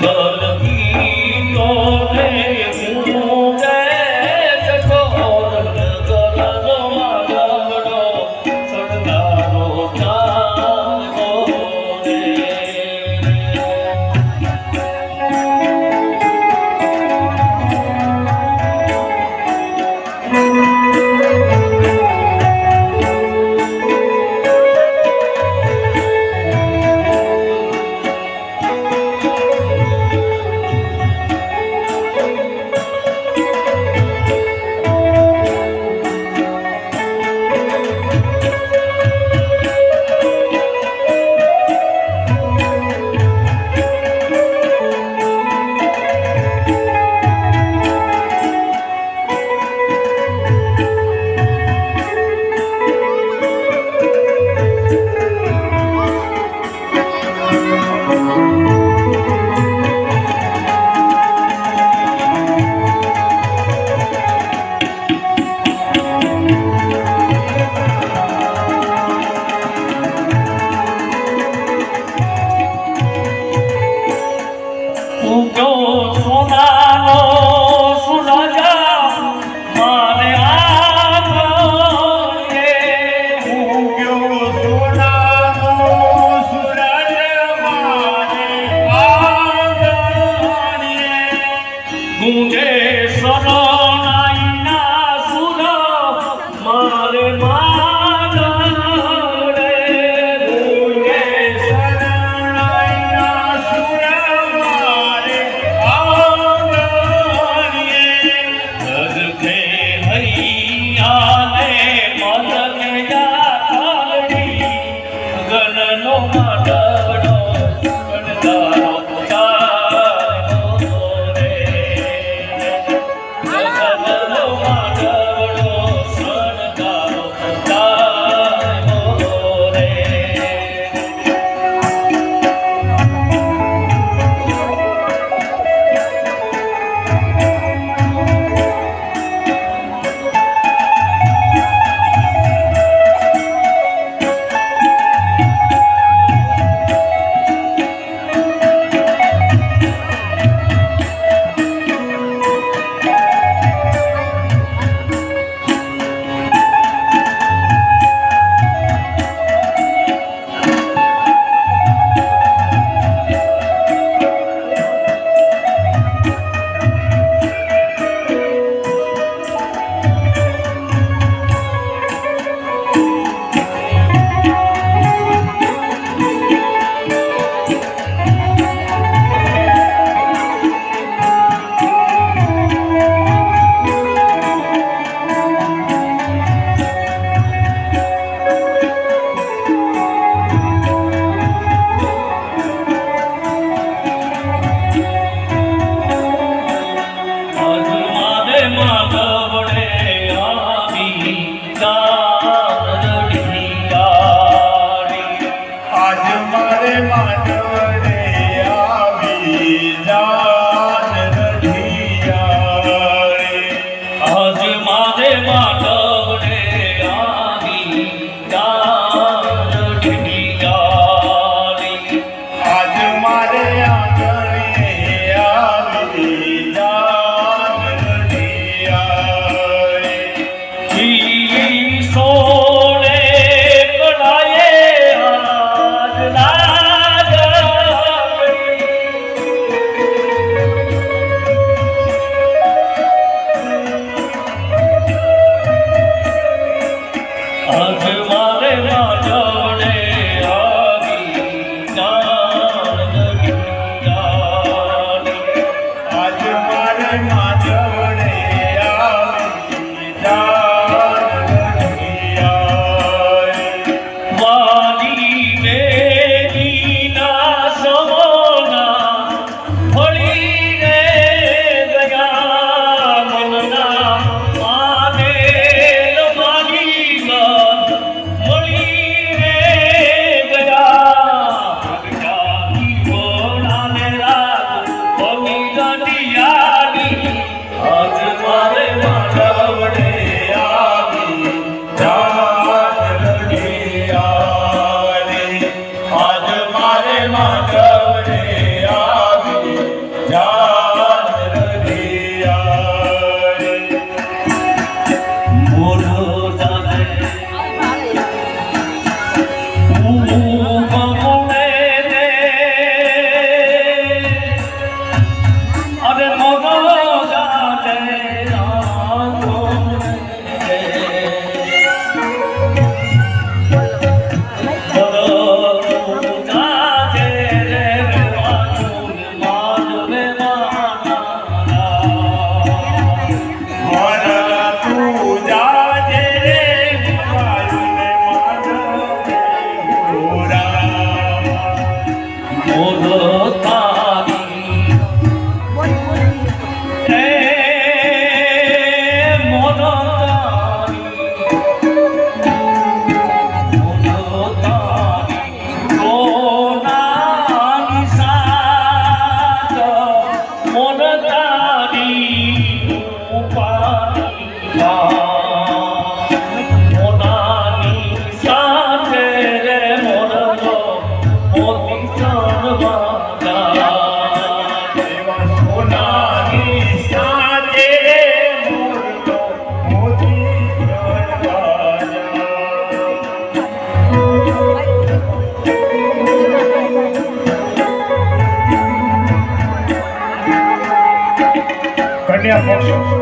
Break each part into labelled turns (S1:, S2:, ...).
S1: Allah Baba.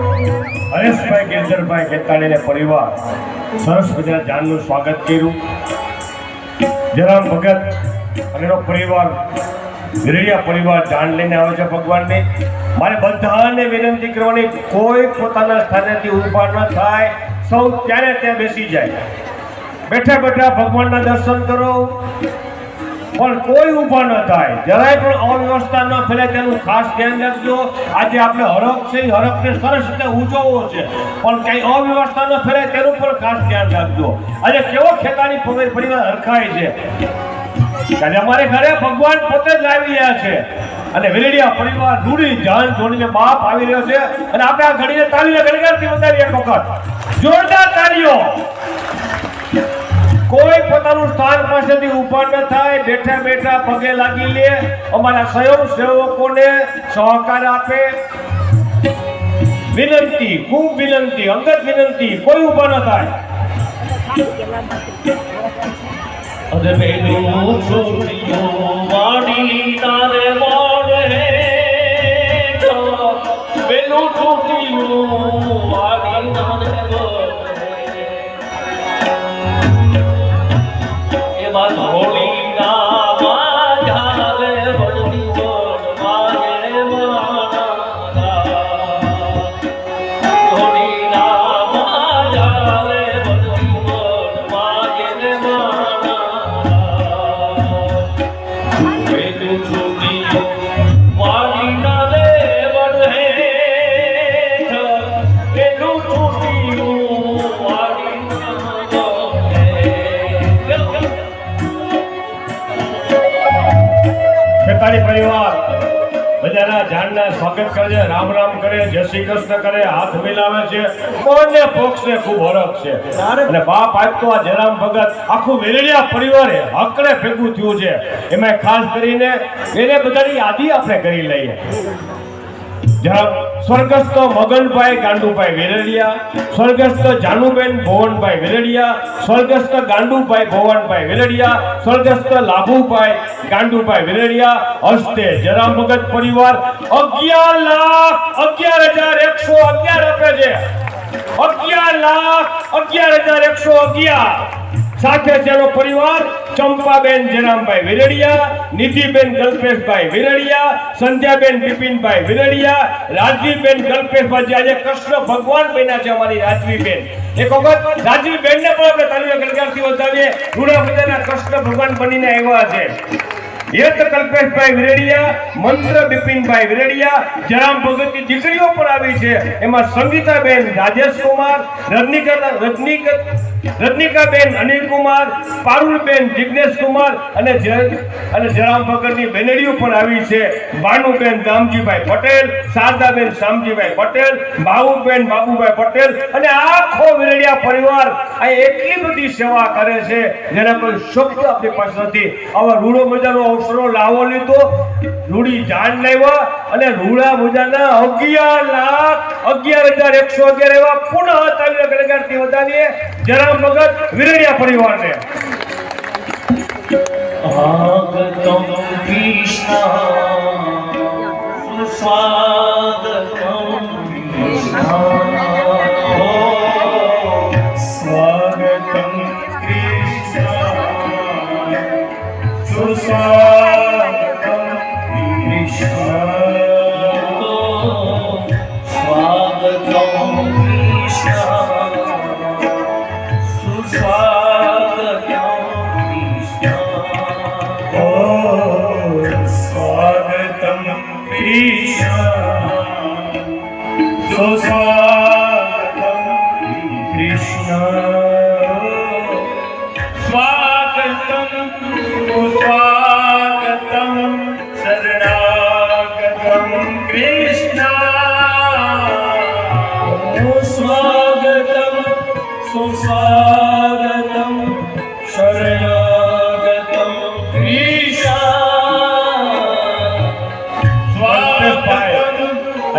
S1: Hareshbhai Kesarbhai ખેતાણીને પરિવાર સરસ મજાના જાનનું સ્વાગત કર્યું. જયરામ ભગત અને એનો પરિવાર વિરડિયા પરિવાર જાન લઈને આવે છે ભગવાનની. મારે બધાને વિનંતી કરવાની, કોઈ પોતાના સ્થાનેથી ઊભા ન થાય. સૌ ત્યારે ત્યાં બેસી જાય. બેઠા બેઠા ભગવાનના દર્શન કરો. પણ કોઈ ઊભા ન થાય. જરાય પણ અવ્યવસ્થા ન ફેલાય તેનું ખાસ ધ્યાન રાખજો. આજે આપણે હરખ છે એ હરખને સરસ રીતે ઉજવવો છે. પણ કઈ અવ્યવસ્થા ન ફેલાય તેનું પણ ખાસ ધ્યાન રાખજો. આજે કેવો ખેતાની પરી- પરિવાર હરખાય છે. આજે અમારે ઘરે ભગવાન પોતે જ લાવી રહ્યા છે. અને વેલડિયા પરિવાર રૂડી જાન જોડીને બાપ આવી રહ્યો છે. અને આપણે આ ઘડીને તાલીને ગણગારથી વધાવી એક વખત. જોરદાર તાળીઓ. કોઈ પોતાનું સ્થાન પાસેથી ઊભા ન થાય, બેઠા બેઠા પગે લાગી લે. અમારા સ્વયં સેવકોને સહકાર આપે. વિનંતી, ખૂબ વિનંતી, અંગત વિનંતી, કોઈ ઊભા ન થાય.
S2: અરે બેનું છોડીઓ વાડી તારે મોડે
S1: જાનના સ્વાગત કરે છે રામ રામ કરે જય શ્રી કૃષ્ણ કરે હાથ મિલાવે છે. કોને પક્ષને ખૂબ હરખ છે. અને બાપ આપતો આ જયરામ ભગત આખું વેલડિયા પરિવારે હકડે ભેગું થયું છે. એમાં ખાસ કરીને એને બધાની યાદી આપણે કરી લઈએ. જરા સ્વર્ગસ્થ મગનભાઈ ગાંડુભાઈ વેરડિયા, સ્વર્ગસ્થ જાનુબેન ભુવનભાઈ વેરડિયા, સ્વર્ગસ્થ ગાંડુભાઈ ભુવનભાઈ વેરડિયા, સ્વર્ગસ્થ લાભુભાઈ ગાંડુભાઈ વેરડિયા હસ્તે જરામ ભગત પરિવાર અગિયાર લાખ, અગિયાર હજાર એકસો અગિયાર આપે છે. અગિયાર લાખ, અગિયાર હજાર આજે કૃષ્ણ ભગવાન બન્યા છે અમારી રાજવીબેન. એક વખત રાજવીબેનને પણ આપણે તાલીમ ગણગારથી કૃષ્ણ ભગવાન બનીને આવ્યા છે. યત કલ્પેશભાઈ વિરડિયા, મંત્ર બિપિનભાઈ વિરડિયા જરામ ભગતની દીકરીઓ પણ આવી છે. એમાં સંગીતાબેન રાજેશ કુમાર રજનીકર રજનીક રજનીકાબેન, અનિલકુમાર, પારુલબેન જિજ્ઞેશકુમાર અને અને જરામ ભગતની બેનડીઓ પણ આવી છે. ભાનુબેન દામજીભાઈ પટેલ, શારદાબેન, શામજીભાઈ પટેલ ભાવુબેન બાબુભાઈ પટેલ અને આખો વિરડિયા પરિવાર આ એટલી બધી સેવા કરે છે જેના કોઈ શબ્દ આપણી પાસે નથી. આવા રૂડો મજાનો અવસરો લાવો લીધો. રૂડી જાણ લાવ્યા. અને રૂડા ભુજાના અગિયાર લાખ, અગિયાર હજાર એકસો અગિયાર એવા પુનઃ તાલીમ કલાકારથી વધારીએ જરામ મગજ વિરણિયા પરિવારને. આગતમ કૃષ્ણ
S3: સ્વામી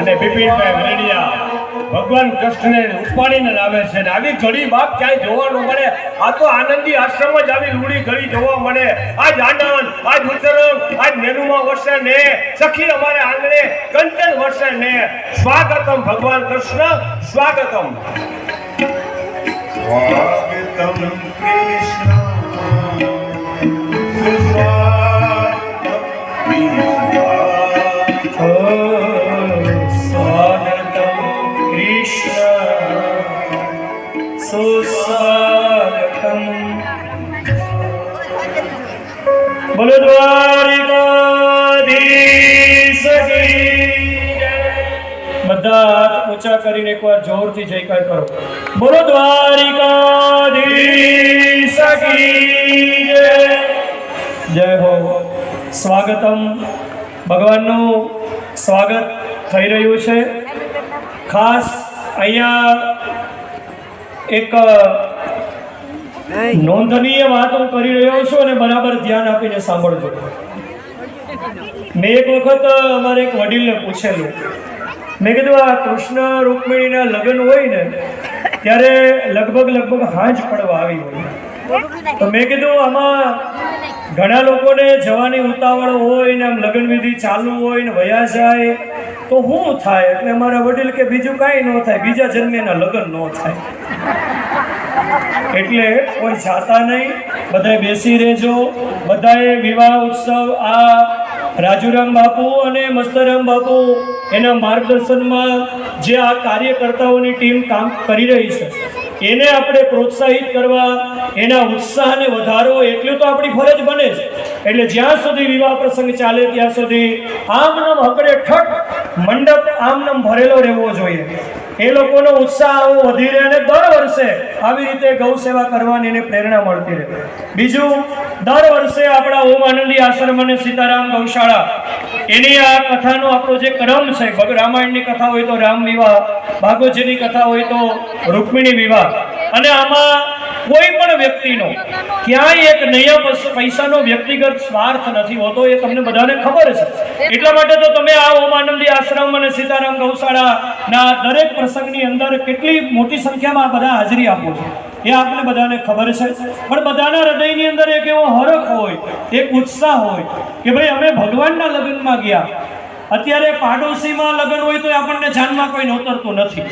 S3: અને બિપિનભાઈ વેડિયા ભગવાન કૃષ્ણને ઉપાડીને લાવે છે ને આવી ઘડી બાપ ક્યાંય જોવા ન મળે? આ તો આનંદી આશ્રમ જ આવી રૂડી ઘડી જોવા મળે. આજ આનંદ આજ ઉત્તરમ આજ મેનુમાં વર્ષે ને. સખી અમારે આંગણે કંચન વર્ષે ને. સ્વાગતમ ભગવાન કૃષ્ણ, સ્વાગતમ.
S4: સ્વાગતમ કૃષ્ણ. સુસ્વાગતમ
S3: બોલો દ્વારિકાધીશ. બધા હાથ ઊંચા કરીને એકવાર જોરથી જયકાર કરો બોલો દ્વારિકાધીશ. જય હો સ્વાગતમ ભગવાનનું સ્વાગત થઈ રહ્યું છે ખાસ અહીંયા એક નોંધનીય વાત હું કરી રહ્યો છું અને બરાબર ધ્યાન આપીને સાંભળજો. મેં એક વખત અમારે એક વડીલને પૂછેલું. મેં કીધું, આ કૃષ્ણ રૂકમિણીના લગ્ન હોય ને, ત્યારે લગભગ લગભગ હાંજ પડવા આવી હોય. તો મેં કીધું, આમાં ઘણા લોકોને જવાની ઉતાવળ હોય ને, આમ લગ્ન વિધિ ચાલુ હોય ને, વયા જાય, તો શું થાય? એટલે અમારા વડીલ કે, બીજું કાંઈ ન થાય, બીજા જન્મેના લગ્ન ન થાય. એટલે કોઈ જાતા નહીં બધાએ બેસી રહેજો. બધાએ વિવાહ ઉત્સવ આ રાજુરામ બાપુ અને મસ્તરામ બાપુ એના માર્ગદર્શનમાં જે આ કાર્યકર્તાઓની ટીમ કામ કરી રહી છે, એને આપણે પ્રોત્સાહિત કરવા, એના ઉત્સાહને વધારવો એટલું તો આપણી ફરજ બને છે એટલે જ્યાં સુધી વિવાહ પ્રસંગ ચાલે ત્યાં સુધી આમનામ હકડે ઠઠ મંડપ આમનામ ભરેલો રહેવો જોઈએ. એ લોકોનો ઉત્સાહ આવો વધી રહે અને દર વર્ષે આવી રીતે ગૌ સેવા કરવાની એને પ્રેરણા મળતી રહે. બીજું, દર વર્ષે આપણા ઓમ આનંદી આશ્રમ અને સીતારામ ગૌશાળા, એની આ કથાનો આપણો જે ક્રમ છે રામાયણની કથા હોય તો રામ વિવાહ ભાગવતજીની કથા હોય તો રૂકમિણી વિવાહ. અને આમાં કોઈ પણ વ્યક્તિનો ક્યાંય એક નૈયા પૈસાનો વ્યક્તિગત સ્વાર્થ નથી હોતો એ તમને બધાને ખબર છે. એટલા માટે તો તમે આ ઓમ આનંદી આશ્રમ અને સીતારામ ગૌશાળા ના દરેક પ્રસંગની અંદર કેટલી મોટી સંખ્યામાં આ બધા હાજરી આપો છો. એ આપને બધાને ખબર છે. પણ બધાના હૃદયની અંદર એક એવો હરખ હોય એક ઉત્સાહ હોય કે ભાઈ અમે ભગવાનના લગ્નમાં ગયા. અત્યારે પાડોશીમાં લગ્ન હોય તો આપણને જાનમાં કોઈ નોતરતું નથી.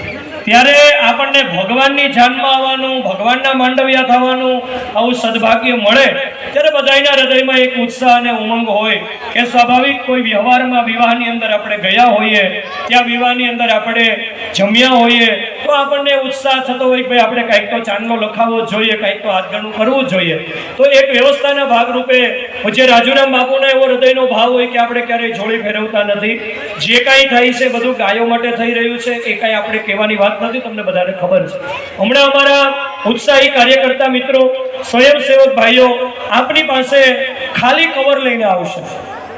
S3: ત્યારે આપણને ભગવાનની જાનમાં આવવાનું, ભગવાનના માંડવ્યા થવાનું આવું સદભાગ્ય મળે, ત્યારે બધાના હૃદયમાં એક ઉત્સાહ અને ઉમંગ હોય કે સ્વાભાવિક કોઈ વ્યવહારમાં વિવાહની અંદર આપણે ગયા હોઈએ, ત્યાં વિવાહની અંદર આપણે જમ્યા હોઈએ, તો આપણને ઉત્સાહ થતો હોય કે ભાઈ આપણે કાંઈક તો ચાંદલો લખાવવો જોઈએ, કાંઈક તો હાથગણું કરવું જોઈએ. તો એક વ્યવસ્થાના ભાગરૂપે જે રાજુરામ બાપુનો એવો હૃદયનો ભાવ હોય કે આપણે ક્યારેય જોડી ફેરવતા નથી. જે કાંઈ થાય છે, બધું ગાયો માટે થઈ રહ્યું છે, એ કાંઈ આપણે કહેવાની વાત નથી તમને બધાને ખબર છે. હમણાં અમારા ઉત્સાહી કાર્યકર્તા મિત્રો, સ્વયંસેવક ભાઈઓ આપણી પાસે ખાલી કવર લઈને આવશે.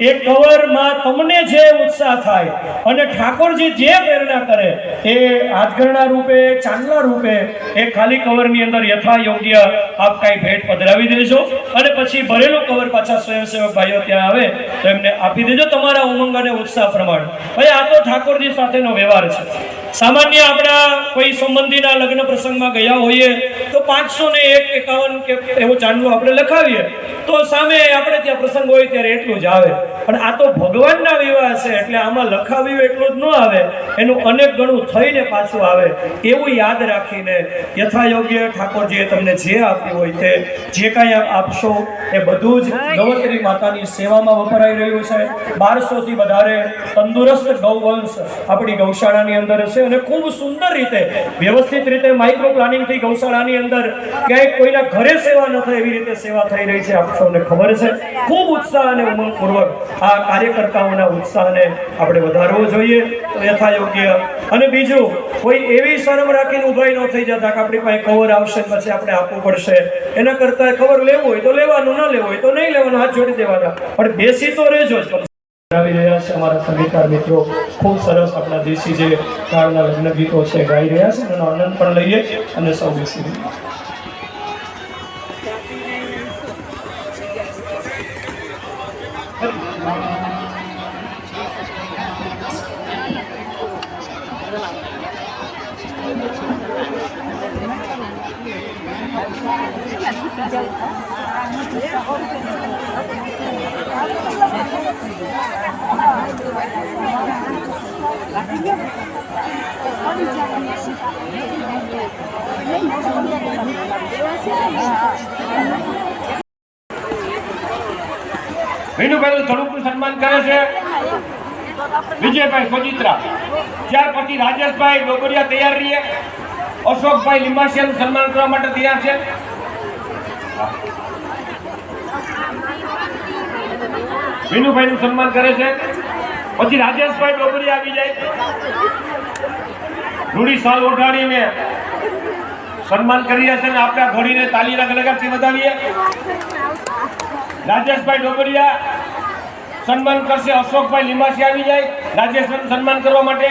S3: એ કવરમાં તમને જે ઉત્સાહ થાય અને ઠાકોરજી જે પ્રેરણા કરે એ હાથગરણા રૂપે, ચાંદલા રૂપે એ ખાલી કવરની અંદર યથા યોગ્ય આપ કાંઈ ભેટ પધરાવી દેજો અને પછી ભરેલું કવર પાછા સ્વયંસેવક ભાઈઓ ત્યાં આવે તો એમને આપી દેજો તમારા ઉમંગ અને ઉત્સાહ પ્રમાણે. ભાઈ આ તો ઠાકોરજી સાથેનો વ્યવહાર છે. સામાન્ય આપણા કોઈ સંબંધીના લગ્ન પ્રસંગમાં ગયા હોઈએ તો પાંચસો ને એક એકાવન કે એવો ચાંદલો આપણે લખાવીએ. તો સામે આપણે ત્યાં પ્રસંગ હોય ત્યારે એટલું જ આવે. પણ આ તો ભગવાનના વિવાહ છે એટલે આમાં લખાવ્યું એટલું જ ન આવે. એનું અનેક ગણું થઈને પાછું આવે. એવું યાદ રાખીને યથાયોગ્ય ઠાકોરજીએ તમને જે આપ્યું હોય તે જે કાંઈ આપ આપશો એ બધું જ ગવત્રી માતાની સેવામાં વપરાઈ રહ્યું છે. બારસોથી વધારે તંદુરસ્ત ગૌવંશ આપણી ગૌશાળાની અંદર હશે છે અને ખૂબ સુંદર રીતે વ્યવસ્થિત રીતે માઇક્રો પ્લાનિંગથી ગૌશાળાની અંદર ક્યાંય કોઈના ઘરે સેવા ન થાય એવી રીતે સેવા થઈ રહી છે આપ સૌને ખબર છે? ખૂબ ઉત્સાહ અને ઉમંગપૂર્વક આ કાર્યકર્તાઓના ઉત્સાહને આપણે વધારવો જોઈએ. યથાયોગ્ય. અને બીજું, કોઈ એવી શરમ રાખીને ઉભાઈ ન થઈ જતા કે આપણી પાસે કવર આવશે પછી આપણે આપવું પડશે. એના કરતાં કવર લેવું હોય તો લેવાનું, ન લેવું હોય તો નહીં લેવાનું, હાથ જોડી દેવાના. પણ બેસી તો રહેજો જ. આવી રહ્યા છે અમારા સંગીતકાર મિત્રો. ખૂબ સરસ આપણા દેશી જે કાળના લગ્ન ગીતો છે, ગાઈ રહ્યા છે. એનો આનંદ પણ લઈએ અને સૌ બેસી
S1: વિનુભાઈ થોડુંકનું સન્માન કરે છે. વિજયભાઈ સોજિત્રા. ત્યાર પછી રાજેશભાઈ ડોબરિયા તૈયાર રહીએ. અશોકભાઈ લિંબાસિયાનું સન્માન કરવા માટે તૈયાર છે. વિનુભાઈનું સન્માન કરે છે. પછી રાજેશભાઈ ડોબરિયા આવી જાય. રૂડી સાલ ઓઢાડીને સન્માન કરી રહ્યા છે અને આપણે ઘોડીને તાલીના તાલી લગાડથી વધાવીએ. રાજેશભાઈ ડોબરિયા સન્માન કરશે, અશોકભાઈ લીમાસી આવી જાય, રાજેશભાઈ સન્માન કરવા માટે.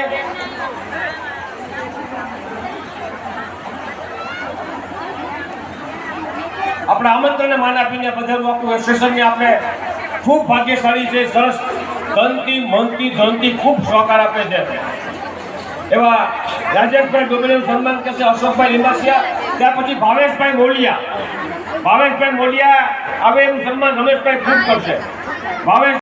S1: આપણે આમંત્રણને માન આપીને બધાનું આપણું એસોસિએશનને આપણે ખૂબ ભાગ્યશાળી છે, સરસ ધનથી, મનથી, ધનથી ખૂબ સહકાર આપે છે. એવા રાજેશભાઈ ડોબરિયાનું સન્માન કરશે, અશોકભાઈ લીમાસિયા ત્યાર પછી ભાવેશભાઈ મોલિયા. ભાવેશભાઈ મોલિયા આવે એનું સન્માન રમેશભાઈ ખૂબ કરશે. ભાવેશ